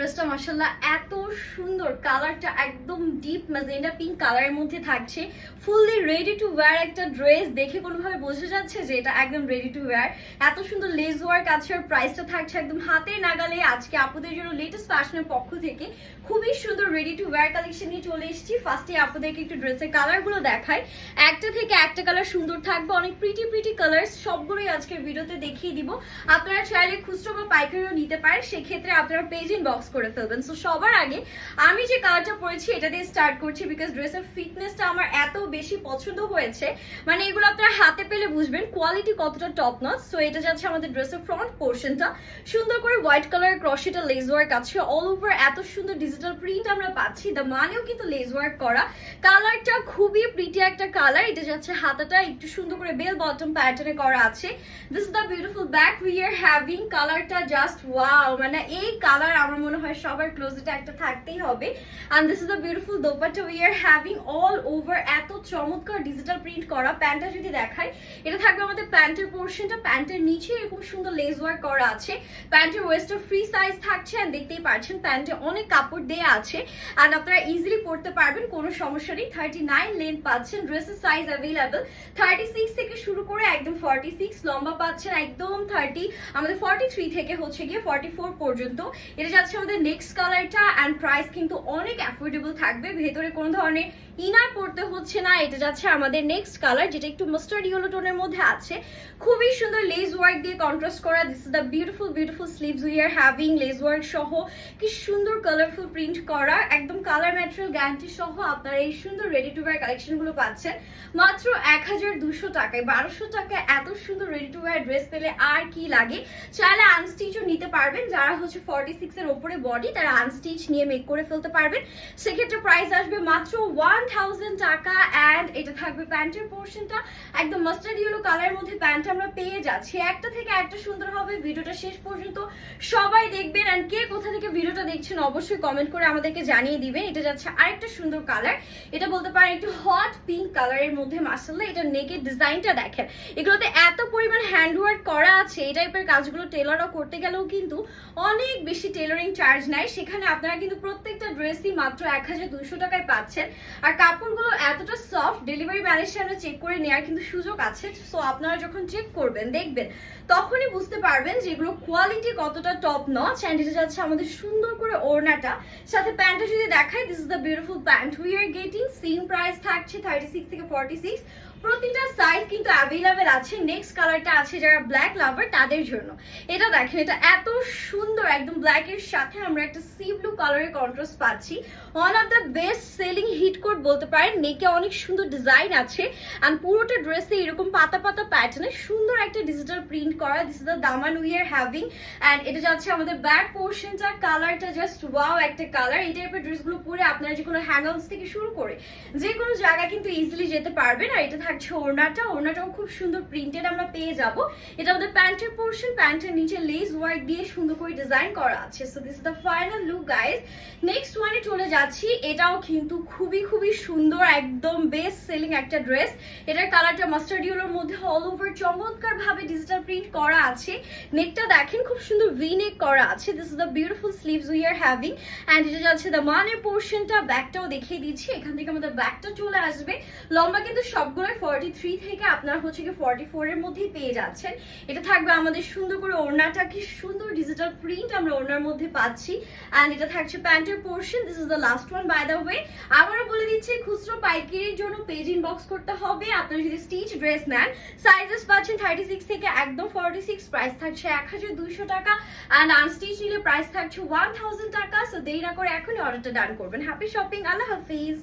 ড্রেসটা মাসাল্লাহ এত সুন্দর। কালারটা একদম ডিপ ম্যাজেন্ডা পিঙ্ক কালারের মধ্যে থাকছে। ফুললি রেডি টু ওয়্যার একটা ড্রেস দেখে কোনোভাবে বোঝা যাচ্ছে যে এটা একদম রেডি টু ওয়্যার এত সুন্দর লেস ওয়ার্ক আছে, আর প্রাইসটা থাকছে একদম হাতের নাগালে। আজকে আপুদের জন্য লেটেস্ট ফ্যাশনের পক্ষ থেকে খুবই সুন্দর রেডি টু ওয়্যার কালেকশন নিয়ে চলে এসেছি। ফার্স্টে আপনাদেরকে একটু ড্রেসের কালারগুলো দেখাই। একটা থেকে একটা কালার সুন্দর থাকবে, অনেক প্রিটি প্রিটি কালার সবগুলোই আজকের ভিডিওতে দেখিয়ে দিব। আপনারা চাইলে খুচরো বা পাইকারিও নিতে পারেন। সেক্ষেত্রে আপনারা পেজ বক্স করে ফেলবেন। সো সবার আগে আমি যে কালারটা পরেছি, এটা দিয়ে স্টার্ট করছি বিকজ ড্রেসের ফিটনেসটা আমার এত বেশি পছন্দ হয়েছে। মানে এগুলো আপনারা হাতে পেলে বুঝবেন কোয়ালিটি কতটা টপ নট সো এটা যাচ্ছে আমাদের ড্রেসের ফ্রন্ট পোর্শনটা সুন্দর করে হোয়াইট কালারের ক্রসিটা লেজ ওয়ার্ক আছে। অল ওভার এত সুন্দর ডিজিটাল প্রিন্ট আমরা পাচ্ছি। দ্য মানেও কিন্তু লেজ ওয়ার্ক করা। কালারটা খুবই প্রিটি একটা কালার এটা যাচ্ছে হাতাটা একটু সুন্দর করে বেল বটম প্যাটার্নে করা আছে। This is the beautiful back we are having কালারটা জাস্ট ওয়াও মানে এই কালার আমার মনে হয় সবার ক্লোজেটে একটা থাকতেই হবে। And this is the beautiful dupatta we are having all over এত চমৎকার ডিজিটাল প্রিন্ট করা। প্যান্টটা যদি দেখাই, এটা থাকবে আমাদের প্যান্টের পোর্শনটা প্যান্টের নিচে এরকম সুন্দর লেস ওয়ার্ক করা আছে। প্যান্টের ওয়েস্টার ফ্রি সাইজ থাকছে। অ্যান্ড দেখতেই পাচ্ছেন, প্যান্টে অনেক কাপড় দেয়া আছে। অ্যান্ড আপনারা ইজিলি পরতে পারবেন, কোনো সমস্যা নেই। থার্টি নাইন লেন্থ পাচ্ছেন ড্রেসের সাইজ অ্যাভেলেবেল থার্টি সিক্স থেকে শুরু করে একদম ফর্টি সিক্স লম্বা পাচ্ছেন একদম থার্টি আমাদের ফর্টি থ্রি থেকে হচ্ছে গিয়ে ফর্টি ফোর পর্যন্ত। এটা যাচ্ছে আমাদের নেক্সট কালারটা অ্যান্ড প্রাইস কিন্তু অনেক অ্যাফোর্ডেবল থাকবে। ভেতরে কোনো ধরনের ইনার পড়তে হচ্ছে না, এটা যাচ্ছে আমাদের নেক্সট কালার যেটা একটু মাস্টার্ড ইয়েলো টোনের মধ্যে আছে। খুবই সুন্দর লেজ ওয়ার্ক দিয়ে কন্ট্রাস্ট করা this is the beautiful beautiful sleeves we are having lace work সহ। কি সুন্দর কালারফুল প্রিন্ট করা, একদম কালার ম্যাটেরিয়াল গ্যারান্টি সহ আপনারা এই সুন্দর রেডি টু ওয়্যার কালেকশনগুলো পাচ্ছেন। মাত্র এক হাজার দুশো টাকায়, বারোশো টাকায় এত সুন্দর রেডি টু ওয়্যার ড্রেস পেলে আর কি লাগে? চাইলে আনস্টিচও নিতে পারবেন, যারা হচ্ছে ফর্টি সিক্স এর ওপরে বডি তারা আনস্টিচ নিয়ে মেক করে ফেলতে পারবেন। সেক্ষেত্রে প্রাইস আসবে মাত্র ওয়ান থাউজেন্ড টাকা অ্যান্ড এটা থাকবে প্যান্টের পোর্শনটা একদম মাস্টার্ড ইয়েলো কালারের মধ্যে প্যান্ট আমরা পেয়ে যাচ্ছি। একটা থেকে একটা সুন্দর হবে, ভিডিওটা শেষ পর্যন্ত সবাই দেখবেন। অ্যান্ড কে কোথা থেকে ভিডিওটা দেখছেন অবশ্যই কমেন্ট করে আমাদেরকে জানিয়ে দিবেন। এটা যাচ্ছে আরেকটা সুন্দর কালার এটা বলতে পারেন একটু হট পিঙ্ক কালারের মধ্যে মাসাল্লাহ এটা নেকের ডিজাইনটা দেখেন। এগুলোতে এত পরিমাণ হ্যান্ডওয়ার্ক করা আছে, এই টাইপের কাজগুলো টেলারও করতে গেলেও কিন্তু অনেক বেশি টেলারিং চার্জ নেয়। সেখানে আপনারা কিন্তু প্রত্যেকটা ড্রেসই মাত্র এক হাজার দুশো টাকায় পাচ্ছেন। আর কাপড়গুলো এতটা সফট ডেলিভারি ম্যানের সামনে চেক করে নেওয়ার কিন্তু সুযোগ আছে। সো আপনারা যখন চেক করবেন, দেখবেন, তখনই বুঝতে পারবেন যে এগুলো কোয়ালিটি কতটা টপ নচ অ্যান্ড এটা যাচ্ছে আমাদের সুন্দর করে ওড়নাটা। সাথে প্যান্টটা যদি দেখাই this is the beautiful pant we are getting same price থাকছে থার্টি সিক্স থেকে ফর্টি সিক্স প্রতিটা সাইজ কিন্তু অ্যাভেলেবেল আছে নেক্সট কালারটা আছে যারা ব্ল্যাক লাভার তাদের জন্য। এটা দেখেন, এটা এত সুন্দর, একদম ব্ল্যাক এর সাথে আমরা একটা সি ব্লু কালারের কন্ট্রাস্ট পাচ্ছি। One of the best selling hit coat বলতে পারেন নেকে অনেক সুন্দর ডিজাইন আছে। অ্যান্ড পুরোটা ড্রেসে এরকম পাতা পাতা প্যাটার্নে সুন্দর একটা ডিজিটাল প্রিন্ট করা। This is the daman we are having and এটা যাচ্ছে আমাদের ব্যাক পোর্শনটা কালারটা জাস্ট ওয়াও একটা কালার এই টাইপের ড্রেসগুলো পরে আপনারা যে কোনো হ্যাঙ্গাউস থেকে শুরু করে যে কোনো জায়গায় কিন্তু ইজিলি যেতে পারবেন। আর এটা থাকছে ওড়নাটা। ওড়নাটাও খুব সুন্দর প্রিন্টেড আমরা পেয়ে যাব। এটা আমাদের প্যান্টের পোর্শন প্যান্টের নিচে লেস ওয়ার্ক দিয়ে সুন্দর করে ডিজাইন করা আছে। So this is the final look guys next ওয়ানে চলে যাচ্ছি। এটাও কিন্তু খুবই খুবই সুন্দর, একদম বেস্ট সেলিং একটা ড্রেস এটার কালারটা মাস্টার্ড ইউলোর মধ্যে অল ওভার চমৎকার ভাবে ডিজিটাল প্রিন্ট করা আছে। নেকটা দেখেন, খুব সুন্দর ভি নেক করা আছে। This is the beautiful sleeves we are having and এটা যাচ্ছে দ্য মানের পোর্শনটা ব্যাকটাও দেখিয়ে দিচ্ছি। এখান থেকে আমাদের ব্যাকটা চলে আসবে। লম্বা কিন্তু সবগুলোই ফর্টি থ্রি থেকে আপনার হচ্ছে কি ফর্টি ফোর এর মধ্যেই পেয়ে যাচ্ছেন। এটা থাকবে আমাদের সুন্দর করে ওড়নাটা। কি সুন্দর ডিজিটাল প্রিন্ট আমরা ওড়নার মধ্যে পাচ্ছি। অ্যান্ড এটা থাকছে প্যান্টের portion this is the last one by the way আবারও বলে দিচ্ছি, খুচরো পাইকারির জন্য পেজ ইনবক্স করতে হবে। আপনারা যদি স্টিচ ড্রেস নেন সাইজেস পাচ্ছেন থার্টি সিক্স থেকে একদম ফর্টি সিক্স প্রাইস থাকছে এক হাজার দুইশো টাকা। অ্যান্ড আনস্টিচ নিলে প্রাইস থাকছে ওয়ান থাউজেন্ড টাকা। সো দেরি না করে এখনই অর্ডারটা ডান করবেন। হ্যাপি শপিং আল্লাহ হাফিজ।